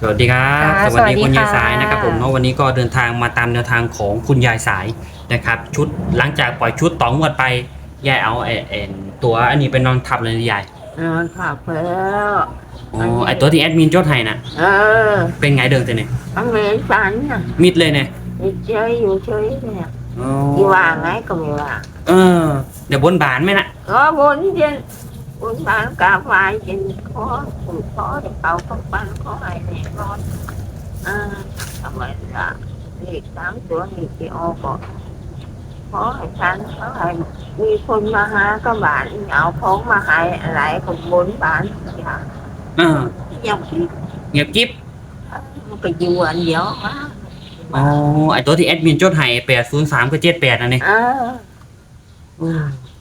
สวัสดีครับ ค่ะสวัสดีสวัสดีคุณยายค่ะ สายนะครับผมเนาะวันนี้ก็เดินทางมาตามแนวทางของคุณยายสายนะครับ ชุดหลังจากปล่อยชุดต่องวดไปยายเอาไอ้ไอ้ตัวอันนี้ไปนอนทับเลยนะยายนอนขับแล้วอ๋อไอ้ตัวที่แอดมินจดให้น่ะเออเป็นไงเดิมตัวเนี่ยมันเหม็นฝันน่ะมิดเลยเนี่ยเฉยอยู่เฉยเนี่ยอ๋อที่ว่าไงก็ไม่ว่าเออเดี๋ยวบนบานไหมนะก็บนเย็น บนบ้านกาไฟเย็นคอถูกคอเด็กเขาก็ปั้นคอให้แน่นอนอ่าทำไมล่ะเลขสามตัวนี่ที่ออกก็ขอให้ฉันเขาให้มีคนมาหาก็บาน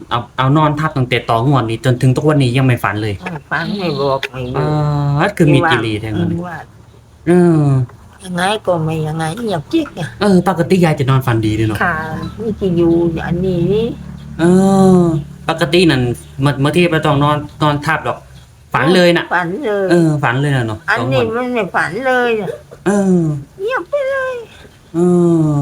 เอาของมาให้อะไรก็บนบานอย่างเออยังคิดเงียบกิ๊บมันก็อยู่อันเดียววะอ๋อไอ้ตัวที่แอดมินจดให้แปดศูนย์สามกับเจ็ดแปดนะเนี่ยเออเอาเอานอนทับตั้งแต่ต่องวดนี้จนถึงทุกวันนี้ยังไม่ฝันเลยไม่ฟังไม่บอกไม่เอรู้อคือมีกิริแทนว่าเออยังไงก็ไม่ยังไงเงียบจิ๊กอะเออปกติยายจะนอนฝันดีด้วยเนาะค่ะนี่จะอยู่อันนี้นี่เออ ปกตินั่นเมื่อเมื่อที่ไปต้องนอนนอนทับหรอก ฝันเลยน่ะ ฝันเลย เออ ฝันเลยน่ะเนาะอันสองนี้วันมันไม่ฝันเลยน่ะเออ เงียบไปเลยเออ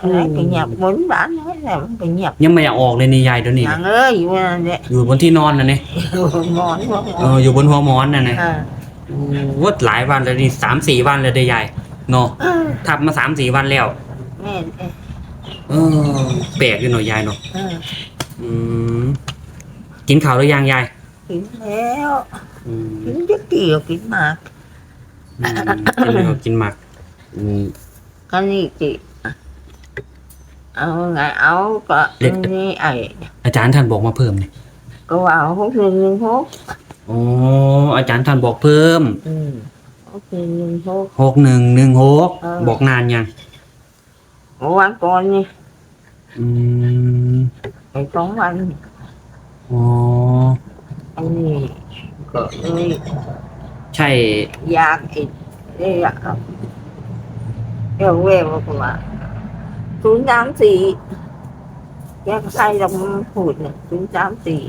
อะไรก็เงียบหมุนบ้านให้แต่มันก็เงียบยังไม่อยากออกเลยนี่ยายเดี๋ยวนี้อย่างเอ้ยอยู่นั่นแหละอยู่บนที่นอนน่ะเนี่ยหมอนหัวหมเออนออยู่บนหัวหมอนน่ะเนี่ยเออวัดหลายวันเลยนี่สามสี่วันเลยเด้ยายเนาะเออทับมาสามสี่วันแล้ว แม่นเอ้ยเออแปลกอยู่หน่อยยายเนาะเอออืมกินข้าวหรือยังยายกินแล้วอืมกินจะกี่ก็กินมากอืมกินแล้วก็กินหมักอืมก็นี่จิ เอาไงเอาก็เล็กนี่ไอ้อาจารย์ท่านบอกมาเพิ่มเนี่ยก็ว่าหกหนึ่งหนึ่งหกอ๋ออาจารย์ท่านบอกเพิ่มอืมหกหนึ่งหนึ่งหกหกหนึ่งหนึ่งหกเออบอกนานยังเมื่อวันก่อนนี่อืมไปสองวันอ๋ออันนี้ก็เลยใช่อยากอีกเลยอยากเอาเรื่องเวลก็ว่า ศูนย์สามสี่แยกใครลองพูดเนี่ยศูนย์สามสี่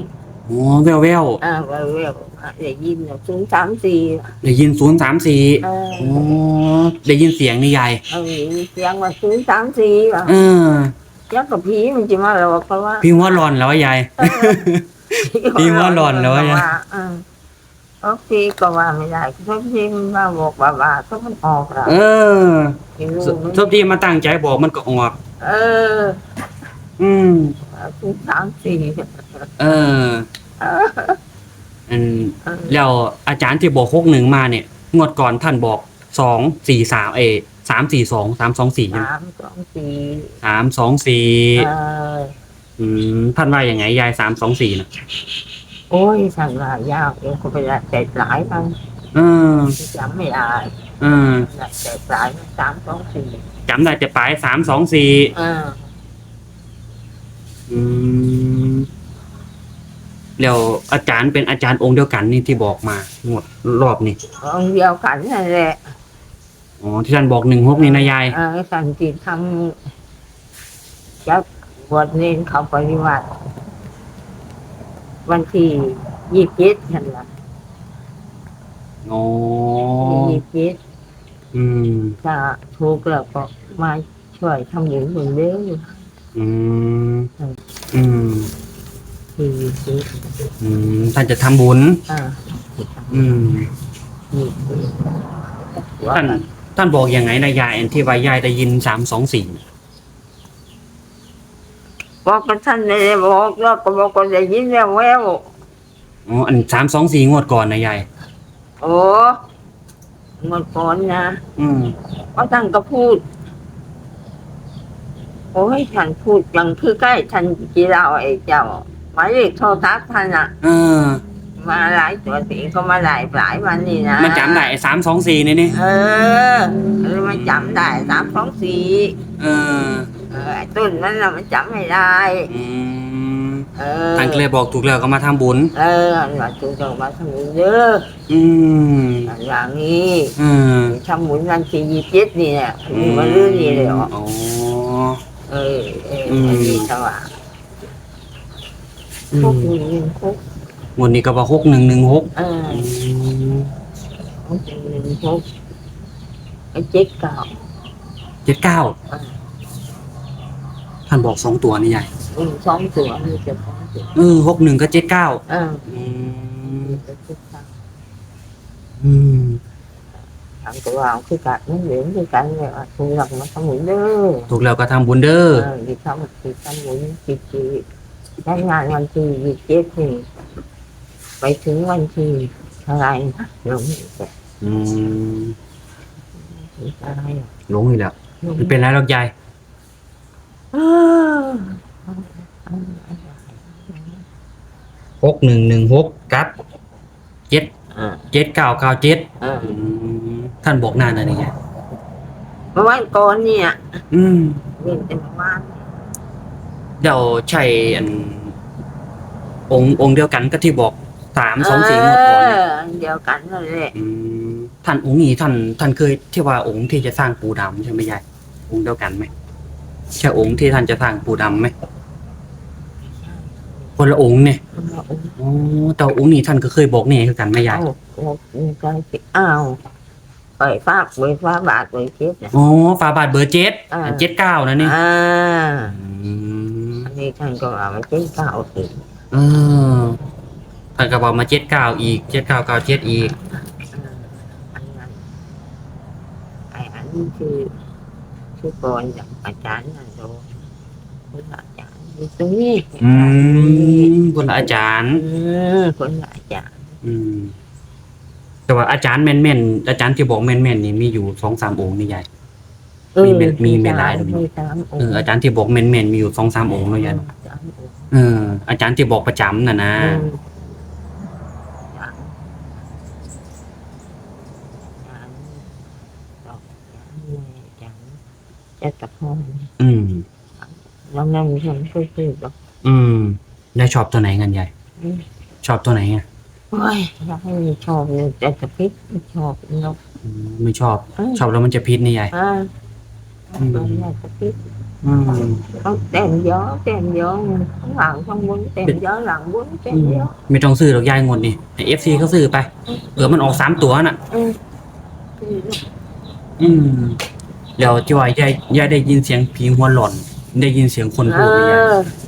อ๋อแววแววอ่าเวลเวลได้ยินเนี่ยศูนย์สามสี่ได้ยินศูนย์สามสี่เอออ๋อได้ยินเสียงนี่ยายเออเสียงว่าศูนย์สามสี่ว่ะเออยักกับผีมันจะมาหลอกเพราะว่าพี่หัว่าร้อนแล้ววะยายพี่ว่าหล่อนแล้ววะเนี่ย เออ โอเคก็ว่าไม่ได้เพราะพี่มันมาบอกว่าว่าก็มันออกแล้วเออที่รู้ทุกทีมาตั้งใจบอกมันก็ออก เออ อืมศูนย์สามสี่เออเอออันเออแล้วอาจารย์ที่บอกหกหนึ่งมาเนี่ย งวดก่อนท่านบอกสองสี่สามเอสามสี่สองสามสองสี่สามสองสี่สามสองสี่เอออืมท่านว่าอย่างไงยายสามสองสี่นะ โอ้ยสั่งลายาวเองก็ไปได้แต่หลายมันเออจำไม่ได้เออได้แต่หลายมันสามสองสี่จำได้แต่ปลายสามสองสี่เอออืมแล้วอาจารย์เป็นอาจารย์องค์เดียวกันนี่ที่บอกมางวดรอบนี้องค์เดียวกันนั่นแหละอ๋อที่ท่านบอกหนึ่งหกนี่นะยายเออสันติทำจะบวชเนนเขาปฏิวัติ วันที่ยี่สิบเจ็ดนั่นแหละอ๋อยี่สิบเจ็ดอืม ถ้าถูกแล้วก็มาช่วยทำหญิงเหมือนเดิมอืม อืม ที่ยี่สิบอืม ท่านจะทำบุญ อ่าอืม ยี่สิบว่าท่าน ท่านบอกยังไงนะยายอันที่ว่ายายได้ยินสามสองสี่ บอกกับท่านไม่ได้บอกแล้วก็บอกก็ได้ยินแล้วแววอ๋ออันสามสองสี่งวดก่อนนะยายโอ้เมื่อก่อนนะอืมก็ท่านก็พูด โอ้ยท่านพูดยังคือใกล้ท่านจีเราไอ้เจ้าหมายเลขโทรทัศน์ท่านอะเออ มาหลายตัวสีก็มาหลายหลายวันนี่นะมันจำได้สามสองสี่นี่นี่เออเออมันจำได้สามสองสี่เออ เออไอ้ต้นนั้นน่ะมันจำไม่ได้ อืมเออท่านก็เลยบอกถูกแล้วก็มาทำบุญ เอออันว่าจูงจงมาทำบุญเด้ออืมอันอย่างนี้อืมทำบุญวันที่ยี่สิบเจ็ดนี่เนี่ยมีมาเรื่องนี้เลยเหรออ๋อ เออเอออืมอันนี้สว่างอืพวกมนี้พวกวันนี้ก็ว่าหกหนึ่งหนึ่งหกเอออืมพวกนี้หกไอ้เจ็ดเก้าเจ็ดเก้า ท่านบอกสองตัวนี่ใหญ่อืมสองตัวมีจะสองตัวเออหกหนึ่งก็เจ็ดเก้าเอออืมมีจะเจ็ดเก้าอืมทำตัวเราคือกันไม่เหลือคือกันเลยอะคุณหลักมาทำหมุนเด้อถูกแล้วก็ทำบุญเด้อเออดีทำดีทำหมุนจีจีได้งานวันที่ยี่สิบเจ็ดนี่ไปถึงวันที่เท่าไหรนะหลงอีกแล้วอืมอะไรอะหลงอีกแล้วมันเป็นไรหรอกยายเออ หกหนึ่งหนึ่งหกกับเจ็ดอ่าเจ็ดเก้าเก้าเจ็ดเออท่านบอกนานนะนี่ไงเมื่อวันก่อนเนี่ยอืมเรียนเป็นวานเดี๋ยวใช่อัน องค์องค์เดียวกันก็ที่บอกสามสองสี่งวดก่อนเนี่ยเอันเดียวกันนั่นแหละมท่านองค์นี้ท่าน ท่านเคยที่ว่าองค์ที่จะสร้างปูดำใช่ไหมยายองค์เดียวกันไหม ใช่องค์ที่ท่านจะสร้างปูดำไหมคนละองค์เนี่ยอ๋อแต่องค์นี้ท่านก็เคยบอกเนี่ยคือกันไหมยายเอ้าโอ้มีการสิอ้าวไปฝากไปฟ้าบาทไปเจ็ดนะ อ๋อฝาบาทเบอร์เจ็ดอ่า เจ็ดเก้านะนี่อ่าอืมอันนี้ท่านก็เอามาเจ็ดเก้าอีกเออท่านก็บอกมาเจ็ดเก้าอีกเจ็ดเก้าเก้าเจ็ดอีกอันนั้นไอ้อันนี้คือ ชื่อก่อนจากอาจารย์นั่นโดคนละอาจารย์อยู่ตรงนี้อืมคนละอาจารย์อืมคนละอาจารย์อืมแต่ว่าอาจารย์แม่นแม่นๆอาจารย์ที่บอกแม่นแม่นๆนี่มีอยู่สองสามองค์นี่ยายมีเม็ดมีเม็ดลายตรงนี้ มีสามองเออค์อาจารย์ที่บอกแม่นแม่นๆมีอยู่สองสามองค์เนาะยายเนาะสามองค์เอออาจารย์ที่บอกประจำน่ะนะอืมสามสามดอกสามแม่สาม จะตะพอนอืม แล้วนั่นฉันช่วยซื้อดอกอืมยายชอบตัวไหนกันยายอืมชอบตัวไหนอะโอ้ยอยากให้มันชอบเลยแต่จะพิษไม่ชอบเนาะอืมไม่ชอบเออชอบแล้วมันจะพิษนี่ยาย อ่าอืมตอนแรกจะพิษอืม ต้องเต็ม gió เต็ม gió ข้างหลังข้างบนเต็ม gió หลังบนเต็ม gió ไม่ต้องซื้อหรอกยายงวดนี่ให้เอฟซีเขาซื้อไปเผื่อมันออกสามตัวน่ะ อืม อืม เดี๋ยวที่ว่ายายยายได้ยินเสียงผีหัวหล่อน ได้ยินเสียงคนเอพูดไหมยาย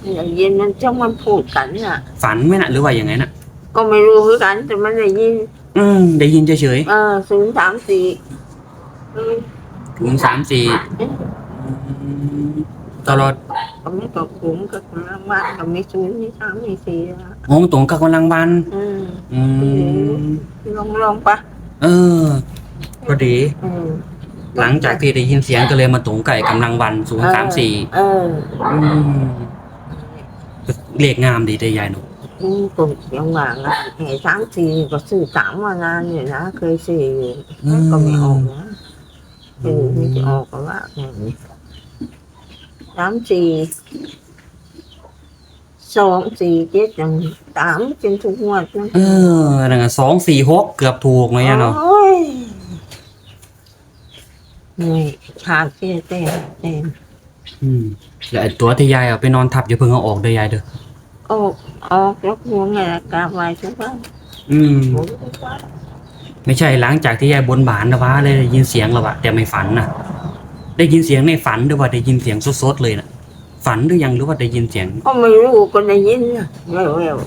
ออย่างเย็นมันจ้องมันพูดกันน่ะ ฝันไหมน่ะหรือว่าอย่างไงน่ะ ก็ไม่รู้คือกันแต่มันได้ยิน อืมได้ยินเฉยเออศูนย์สามสี่อืมๆถึงสามสี่ตลอดก็ไม่ตกขุมก็กำลังบ้านก็ไม่ศูนย์ไม่สามไม่สี่ละงงตรงกับกำลังวัน อืมอืมลองลองปะเออพอดี อืม หลังจากที่ได้ยินเสียงก็เลยมาตรงไก่กำลังวันศูนย์สามสี่เอออืมเลขงามดีแต่ยายหนูอืมกลุ่มยังหวางอะไอ้สามสี่ก็ซื้อสามมานานอยู่นะเคยซื้ออยู่ก็ไม่ออกนะซื้อไม่จะออกก็ว่าอย่างนี้สามสี่สองสี่เจ็ดอย่างสามจนทุกงวดนะเออนั่นไงสองสี่หกเกือบถูกเลยอะเนาะโอ้ย นี่ชาเตี้ยเต้เต้มอืมแล้วไอ้ตัวที่ยายเอาไปนอนทับอย่าเพิ่งเอาออกเด้อยายเด้อออกออกยกหัวไงกราบไหว้ทุกวันอืมหมุนทุกวันไม่ใช่หลังจากที่ยายบนบานนะวะเลยได้ยินเสียงแล้ววะแต่ไม่ฝันนะได้ยินเสียงในฝันหรือว่าได้ยินเสียงสดๆเลยนะฝันหรือยังหรือว่าได้ยินเสียงก็ไม่รู้ก็ได้ยินนะเร็ว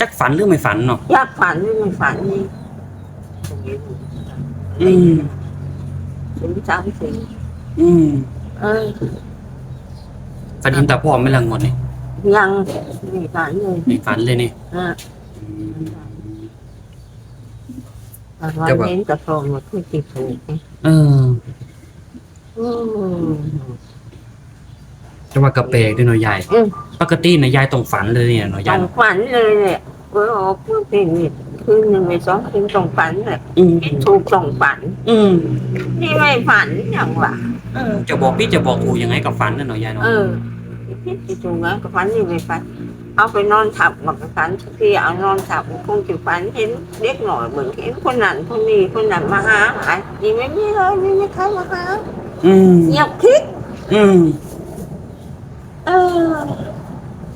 จักฝันหรือไม่ฝันเนาะๆอยากฝันหรือไม่ฝันนี่อืม ถึงสามสี่อืมเออฝันเห็นตาพ่อไม่ละงวดนี่ยังไม่ฝันเลยไม่ฝันเลยนี่อะอืมแต่วันจะบอกเห็นกระโปรงมันคือติดถูกไงเอออืมจะว่ากระเปกด้วยเนาะยายอืมปกตินะยายต้องฝันเลยเนี่ยเนาะต้ยาอยงฝันเลยเนี่ยเออออกเพื่อเป็นนี่ คืนหนึ่งไม่สองคืนต้องฝันเลยอืมคิดถูกต้องฝัน อืมนี่ไม่ฝันอย่างวะเออจะบอกพี่จะบอกถูกยังไงกับฝันนั่นเนาะยายเนาะเออคิดที่ถูกนะก็ฝันนี่ไม่ฝัน เอาไปนอนทับกับฝันที่เอานอนทับคงจะฝันเห็นเด็กหน่อยเหมือนเห็นคนนั้นคนนี้คนนั้นมาหาหายดีไม่มีเลยไม่มีใครมาหาอืมเงียบคิด อืมเออ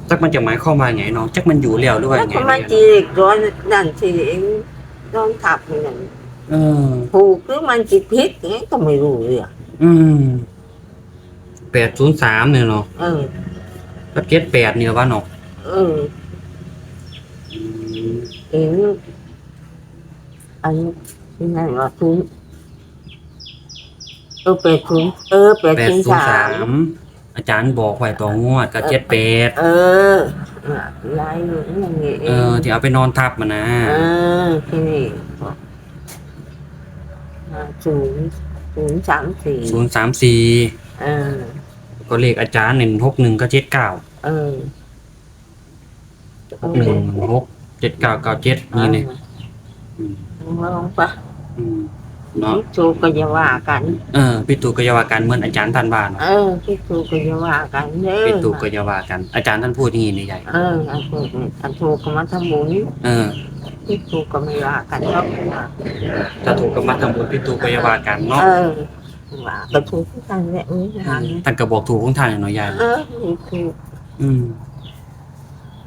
จักมันจะหมายความว่าไงเนาะจักมันอยู่แล้วหรือว่าแล้วไงก็มาเนี่ยจีกร้อนนั่นที่เองนอนทับเหมือนกันเออ ถูกหรือมันจิตพิษอย่างนี้ก็ไม่รู้เรื่องอืมแปดศูนย์สามเนี่ยเนาะเออ ก็เจ็ดแปดเนี่ยว่าเนาะเออเองอันนี้นั่นว่าศูนย์เออแปดศูนย์เออแปดแปดศูนย์ศูนย์สาสามม อาจารย์บอกไว้ต่องวดก็เจ็ดแปดเออน่ะลายอยู่อย่างนี้เอเอองที่เอาไปนอนทับมานะเออที่นี่บอกอ่าศูนย์ศูนย์สามสี่ศูนย์สามสี่เออ ก็เลขอาจารย์หนึ่งหกหนึ่งก็เจ็ดเก้าเออหกหนึ่งหกเจ็ดเก้าเก้าเจ็ดนี่เนี่ยอืมลองปะอืม เนาะพิจูก็จะว่ากัน เออพี่ตู่ก็อยาว่ากันเหมือนอาจารย์ท่านบ้านเออพิจูก็จะว่ากันเด้อพี่ตู่ก็อยาว่ากัน อาจารย์ท่านพูดอย่างนี้นี่ใหญ่เอออันถูกอันถูกก็มาทำบุญเออพิจูก็ไม่ว่ากันหรอกนะถ้าถูกก็มาทำบุญพี่ตู่ก็อยาว่ากันเนาะเออว่าก็ถูกกันแบบนี้นะท่านก็บอกถูกของท่านหน่อยใหญ่เออนี่ถูกอืม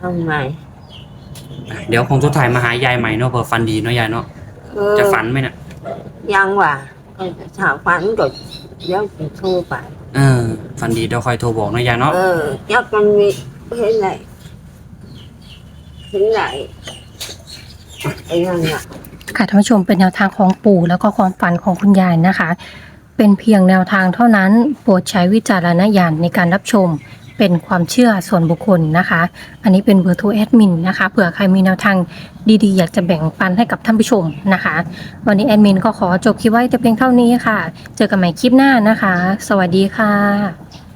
ทำไมเดี๋ยวคงสุดท้ายมาหายายใหม่เนาะเผื่อฟันดีเนาะยายเนาะเออจะฝันไหมเนี่ย ยังว่าเออถ้าฝันก็เดี๋ยวจะโทรไป เออฟันดีเดี๋ยวคอยโทรบอกเนาะยายเนาะเออยักมันมีเห็นไหนเห็นไหนไอ้นั่นน่ะ ค่ะท่านผู้ชมเป็นแนวทางของปู่แล้วก็ความฝันของคุณยายนะคะ เป็นเพียงแนวทางเท่านั้นโปรดใช้วิจารณญาณในการรับชม เป็นความเชื่อส่วนบุคคลนะคะ อันนี้เป็นเบอร์โทรแอดมินนะคะ เผื่อใครมีแนวทางดีๆ อยากจะแบ่งปันให้กับท่านผู้ชมนะคะ วันนี้แอดมินก็ขอจบคลิปไว้แต่เพียงเท่านี้ค่ะ เจอกันใหม่คลิปหน้านะคะ สวัสดีค่ะ